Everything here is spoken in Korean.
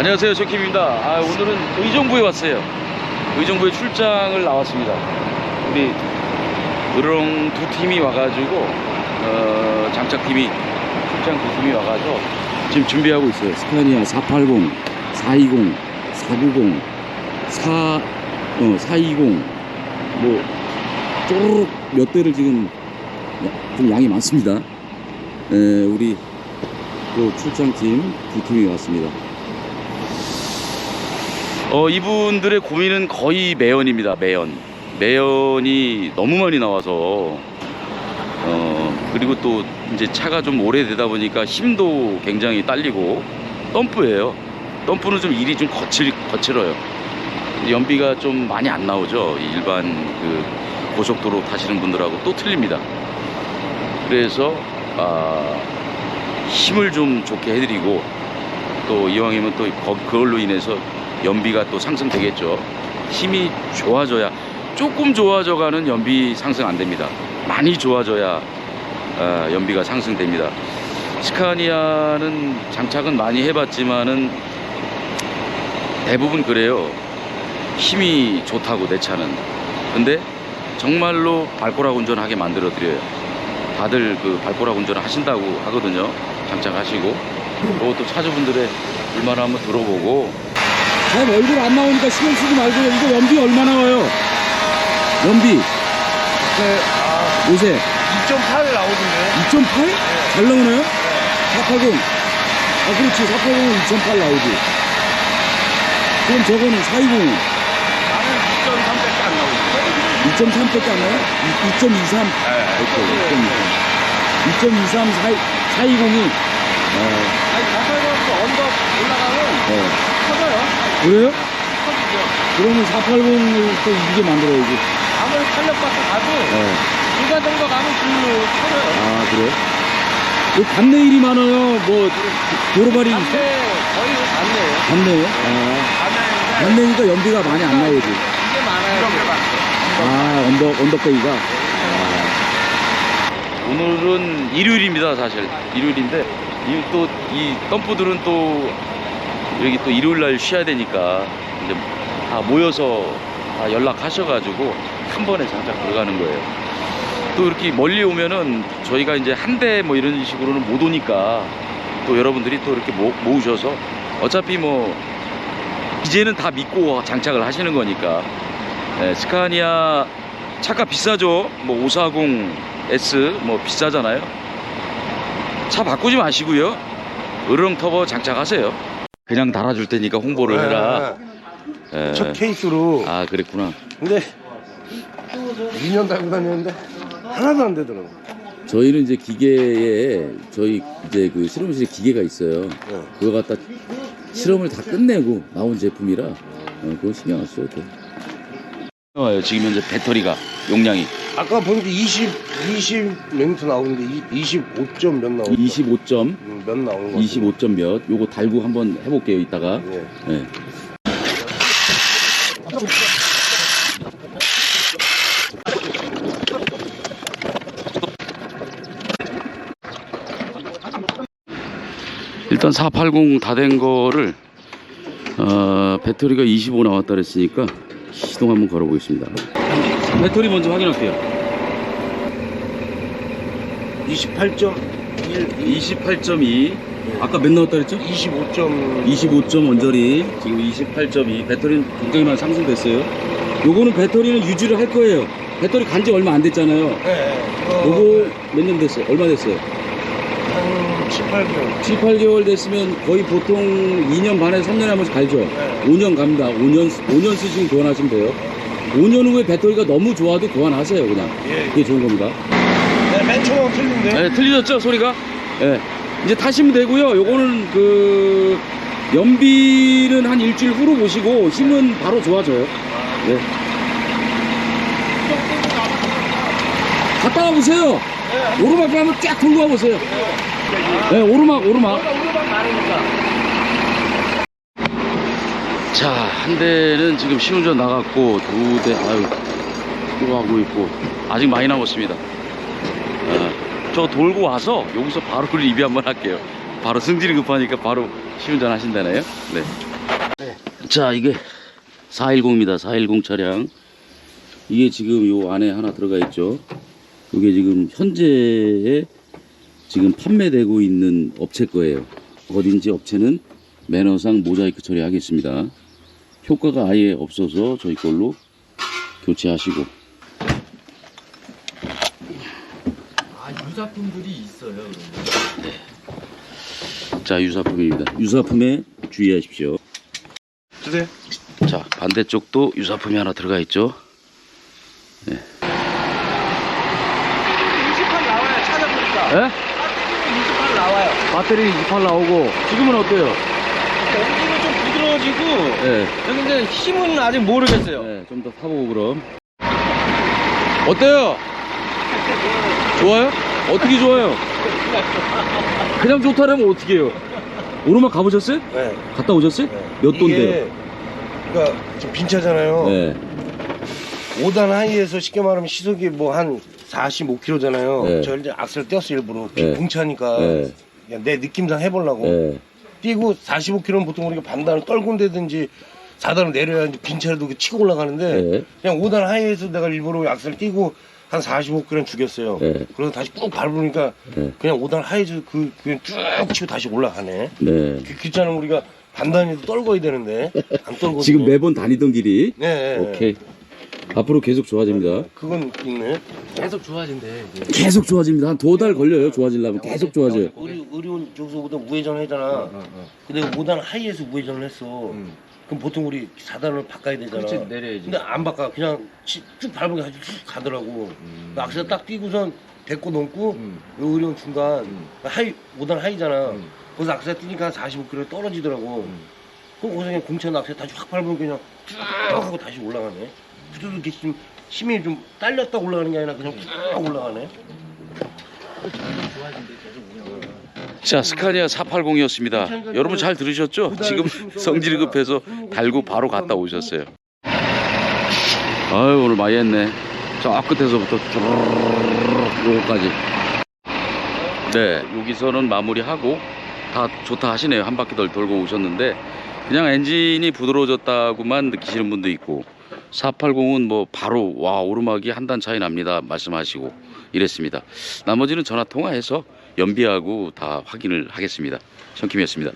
안녕하세요 조킴입니다. 아, 오늘은 의정부에 왔어요. 의정부에 출장을 나왔습니다. 우리 으르렁 두 팀이 와가지고 어, 장착팀이 출장 두 팀이 와가지고 지금 준비하고 있어요. 스카니아 480 420 490 4, 어, 420 뭐 쪼르륵 몇 대를 지금 야- 좀 양이 많습니다. 에, 우리 또 출장팀 두 팀이 왔습니다 어, 이분들의 고민은 거의 매연입니다. 매연. 매연이 너무 많이 나와서 어, 그리고 또 이제 차가 좀 오래되다 보니까 힘도 굉장히 딸리고 덤프예요. 덤프는 좀 일이 좀 거칠 거칠어요. 연비가 좀 많이 안 나오죠. 이 일반 그 고속도로 타시는 분들하고 또 틀립니다. 그래서 아, 힘을 좀 좋게 해드리고 또 이왕이면 또 거- 그걸로 인해서 연비가 또 상승되겠죠. 힘이 좋아져야 조금 좋아져가는 연비 상승 안 됩니다. 많이 좋아져야 아, 연비가 상승됩니다. 스카니아는 장착은 많이 해봤지만은 대부분 그래요. 힘이 좋다고 내 차는. 근데 정말로 발꼬락 운전하게 만들어 드려요. 다들 그 발꼬락 운전을 하신다고 하거든요. 장착하시고. 또 차주분들의 불만을 한번 들어보고 잘 얼굴 안 나오니까 신경 쓰지 말고요. 이거 연비 얼마 나 와요? 연비 요새 2.8 나오던데. 2.8? 잘 나오나요? 480. 아 그렇지 480은 2.8 나오지. 그럼 저거는 420. 나는 2.3밖에 안 나오던데. 2.3밖에 안 나요? 2.23. 오케이 2.23. 2.23 4, 420이 어, 언덕 올라가면 어. 커져요. 그래요? 커지죠. 그러면 480을 또 이게 만들어야지. 아무리 탄력받고 가도 어. 중간 정도 가면 그 커져요. 아 그래? 그 감내일이 많아요. 뭐 도로발이 있어? 거의 담배예요. 감내요? 아, 담배인데 감내니까 연비가 많이 안 나오지. 이게 많아요. 아 언덕 언덕배기가. 오늘은 일요일입니다 사실 일요일인데 이 또이 덤프들은 또 여기 또 일요일 날 쉬어야 되니까 이제 다 모여서 다 연락하셔가지고 한 번에 장착 들어가는 거예요. 또 이렇게 멀리 오면은 저희가 이제 한 대 뭐 이런 식으로는 못 오니까 또 여러분들이 또 이렇게 모, 모으셔서 어차피 뭐 이제는 다 믿고 장착을 하시는 거니까 예, 스카니아 차가 비싸죠. 뭐 540S 뭐 비싸잖아요. 차 바꾸지 마시고요. 으르렁 터보 장착하세요. 그냥 달아줄 테니까 홍보를 해라. 예. 네. 첫 케이스로. 아 그랬구나. 근데 2년 달고 다녔는데 하나도 안 되더라고. 저희는 이제 기계에 저희 이제 그 실험실에 기계가 있어요. 네. 그거 갖다 실험을 다 끝내고 나온 제품이라 어, 그거 신경 안 써도 돼. 와요 지금 현재 배터리가 용량이 아까 보니까 20, 20 멘트 나오는데 25점 몇 나오고 25점, 몇 나오는 거 25점 몇. 요거 달고 한번 해볼게요 이따가. 예. 예. 일단 480 다 된 거를 어, 배터리가 25 나왔다 그랬으니까 시동 한번 걸어보겠습니다. 배터리 먼저 확인할게요. 28.1 28.2 아까 몇 나왔다 그랬죠? 25점 25점 원저리. 지금 28.2 배터리는 굉장히 많이 상승됐어요. 요거는 배터리는 유지를 할 거예요. 배터리 간지 얼마 안 됐잖아요. 네, 요거 몇 년 됐어요? 얼마 됐어요? 한 7, 8개월 7, 8개월 됐으면 거의 보통 2년 반에서 3년에 한 번씩 갈죠. 네. 5년 갑니다. 5년, 5년 쓰시면 교환하시면 돼요. 5년 후에 배터리가 너무 좋아도 교환하세요, 그냥. 예. 그게 좋은 겁니다. 네, 맨 처음 틀린데 네, 틀리셨죠 소리가? 예. 이제 타시면 되고요. 요거는 그, 연비는 한 일주일 후로 보시고 힘은 바로 좋아져요. 네. 갔다 와보세요. 오르막 가면 쫙 돌고 와보세요. 네, 오르막, 오르막. 자, 한 대는 지금 신운전 나갔고, 두 대, 아유, 또 하고 있고, 아직 많이 남았습니다. 어, 저 돌고 와서 여기서 바로 리뷰 한번 할게요. 바로 승질이 급하니까 바로 신운전 하신다네요. 네. 자 이게 410입니다 410 차량 이게 지금 요 안에 하나 들어가 있죠 이게 지금 현재에 지금 판매되고 있는 업체 거예요 어딘지 업체는 매너상 모자이크 처리하겠습니다 효과가 아예 없어서 저희 걸로 교체하시고 아 유사품들이 있어요. 자 유사품입니다 유사품에 주의하십시오 주세요. 자 반대쪽도 유사품이 하나 들어가 있죠 28 나와요. 찾아보니까. 에? 28 나와요. 배터리 28 나오고 지금은 어때요? 부드러워지고 네, 여기 근데 힘은 아직 모르겠어요. 네 좀 더 타보고 그럼 어때요? 좋아요? 어떻게 좋아요? 그냥 좋다라면 어떻게 해요? 오르막 가보셨어요? 네. 갔다 오셨어요? 몇 돈대요? 이게 그러니까 지금 빈 차잖아요. 네, 5단 하이에서 쉽게 말하면 시속이 뭐 한 45km잖아요. 네. 저 이제 악셀 떼었어 일부러 네. 공차니까 네, 그냥 내 느낌상 해보려고 네, 뛰고 45km는 보통 우리가 반단을 떨군다든지 4단을 내려야 이제 빈 차라도 그 치고 올라가는데 네, 그냥 5단 하이에서 내가 일부러 악셀 뛰고 한 45km 죽였어요. 네. 그래서 다시 꾹 밟으니까 네. 그냥 5단 하이에서 그 그냥 쭉 치고 다시 올라가네. 네. 그 귀찮으면 우리가 반단에도 떨궈야 되는데 안 떨고 지금 매번 다니던 길이 네, 네. 오케이 앞으로 계속 좋아집니다 그건 있네. 계속 좋아진대. 이제. 계속 좋아집니다 한 두 달 걸려요 좋아지려면 계속 좋아져요 의리, 의리원 저기서보다 우회전 하잖아. 어, 어. 근데 5단 하이에서 우회전을 했어. 음. 그럼 보통 우리 4단을 바꿔야 되잖아. 그렇지 내려야지. 근데 안 바꿔. 그냥 치- 쭉 밟으면 아주 쭉 가더라고. 음. 악셀 딱 뛰고선 데리고 넘고 음. 요 의리원 중간 음. 하이 5단 하이잖아. 음. 거기서 악셀 뛰니까 한 45km 떨어지더라고. 음. 그럼 거기서 그냥 공차 악셀 다시 확 밟으면 그냥 쭉 하고 다시 올라가네. 부드럽게 이렇게 힘, 힘이 좀 딸렸다 올라가는 게 아니라 그냥 쭉 올라가네. 자 스카니아 480이었습니다. 여러분 잘 들으셨죠? 지금 성질이 급해서 달고 바로 갔다 오셨어요. 아유 오늘 많이 했네. 저 끝에서부터 쭈르르르 요거까지. 네 여기서는 마무리하고 다 좋다 하시네요. 한 바퀴 덜 돌고 오셨는데 그냥 엔진이 부드러워졌다고만 느끼시는 분도 있고 480은 뭐 바로 와 오르막이 한 단 차이 납니다 말씀하시고 이랬습니다 나머지는 전화 통화해서 연비하고 다 확인을 하겠습니다. 성킴이었습니다.